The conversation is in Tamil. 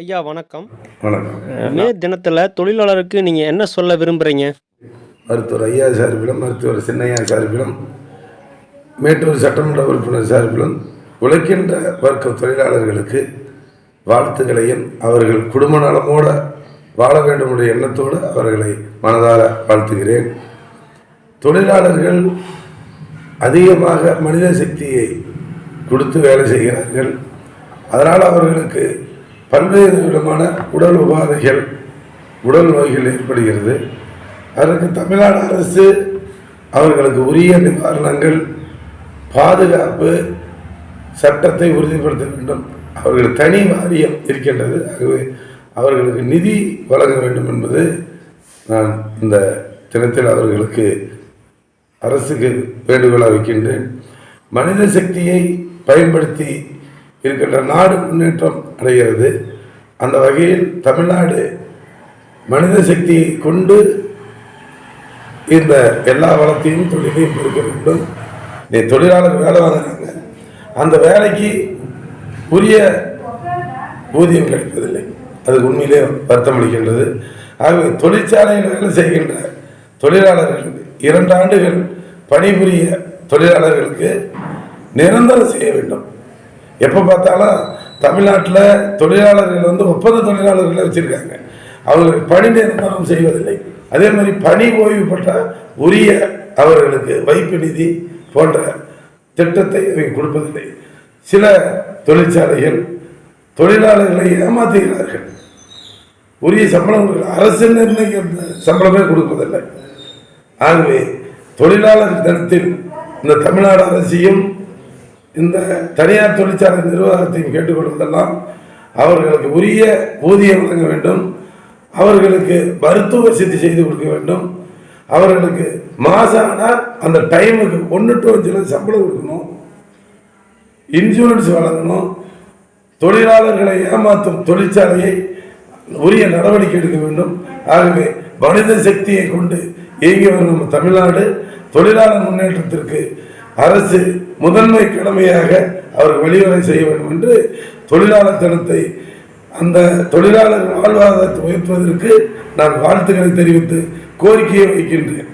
ஐயா வணக்கம். வணக்கம். மே தினத்தில் தொழிலாளருக்கு நீங்கள் என்ன சொல்ல விரும்புகிறீங்க மருத்துவர் ஐயா சார்பிலும் மருத்துவர் சின்னையா சார்பிலும் மேட்டூர் சட்டமன்ற உறுப்பினர் சார்பிலும் உழைக்கின்ற வர்க்க தொழிலாளர்களுக்கு வாழ்த்துக்களையும் அவர்கள் குடும்ப நலமோடு வாழ வேண்டும் எண்ணத்தோடு அவர்களை மனதார வாழ்த்துகிறேன். தொழிலாளர்கள் அதிகமாக மனித சக்தியை கொடுத்து வேலை செய்கிறார்கள். அதனால் அவர்களுக்கு பல்வேறு விதமான உடல் உபாதைகள் உடல் நோய்கள் ஏற்படுகிறது. அதற்கு தமிழ்நாடு அரசு அவர்களுக்கு உரிய நிவாரணங்கள் பாதுகாப்பு சட்டத்தை உறுதிப்படுத்த வேண்டும். அவர்கள் தனி வாரியம் இருக்கின்றது. ஆகவே அவர்களுக்கு நிதி வழங்க வேண்டும் என்பது நான் இந்த தினத்தில் அவர்களுக்கு அரசுக்கு வேண்டுகோளாக வைக்கின்றேன். மனித சக்தியை பயன்படுத்தி இருக்கின்ற நாடு முன்னேற்றம் அடைகிறது. அந்த வகையில் தமிழ்நாடு மனித சக்தியை கொண்டு இந்த எல்லா வளத்தையும் தொழிலையும் பெருக்க வேண்டும். நீ தொழிலாளர் வேலை வாங்குறாங்க. அந்த வேலைக்கு உரிய ஊதியம் கிடைப்பதில்லை. அது உண்மையிலே வருத்தம் அளிக்கின்றது. ஆகவே தொழிற்சாலையில் வேலை செய்கின்ற தொழிலாளர்களுக்கு இரண்டு ஆண்டுகள் பணிபுரிய தொழிலாளர்களுக்கு நிரந்தரம் செய்ய வேண்டும். எப்போ பார்த்தாலும் தமிழ்நாட்டில் தொழிலாளர்கள் வந்து ஒப்பந்த தொழிலாளர்களை வச்சுருக்காங்க. அவர்களுக்கு பணி நிரந்தரம் செய்வதில்லை. அதே மாதிரி பணி ஓய்வு பெற்றால் உரிய அவர்களுக்கு வைப்பு நிதி போன்ற திட்டத்தை அவங்க கொடுப்பதில்லை. சில தொழிற்சாலைகள் தொழிலாளர்களை ஏமாற்றுகிறார்கள் உரிய சம்பளம் அரசு நிர்ணயிக்கிற சம்பளமே கொடுப்பதில்லை. ஆகவே தொழிலாளர் தினத்தில் இந்த தமிழ்நாடு அரசையும் இந்த தனியார் தொழிற்சாலை நிர்வாகத்தையும் கேட்டுக்கொள்வதெல்லாம் அவர்களுக்கு உரிய ஊதியம் வழங்க வேண்டும். அவர்களுக்கு மருத்துவ சித்தி செய்து கொடுக்க வேண்டும். அவர்களுக்கு மாதம் ஆனால் அந்த டைமுக்கு ஒன்று டு அஞ்சு லட்சம் சம்பளம் கொடுக்கணும். இன்சூரன்ஸ் வழங்கணும். தொழிலாளர்களை ஏமாற்றும் தொழிற்சாலையை உரிய நடவடிக்கை எடுக்க வேண்டும். ஆகவே மனித சக்தியை கொண்டு இயங்கி வரும் நம்ம தமிழ்நாடு. தொழிலாளர் முன்னேற்றத்திற்கு அரசு முதன்மை கடமையாக அவர் வெளிவரை செய்ய வேண்டும் என்று தொழிலாளர் தினத்தை அந்த தொழிலாளர் வாழ்வாதாரத்தை உயர்த்துவதற்கு நான் வாழ்த்துக்களை தெரிவித்து கோரிக்கையை வைக்கின்றேன்.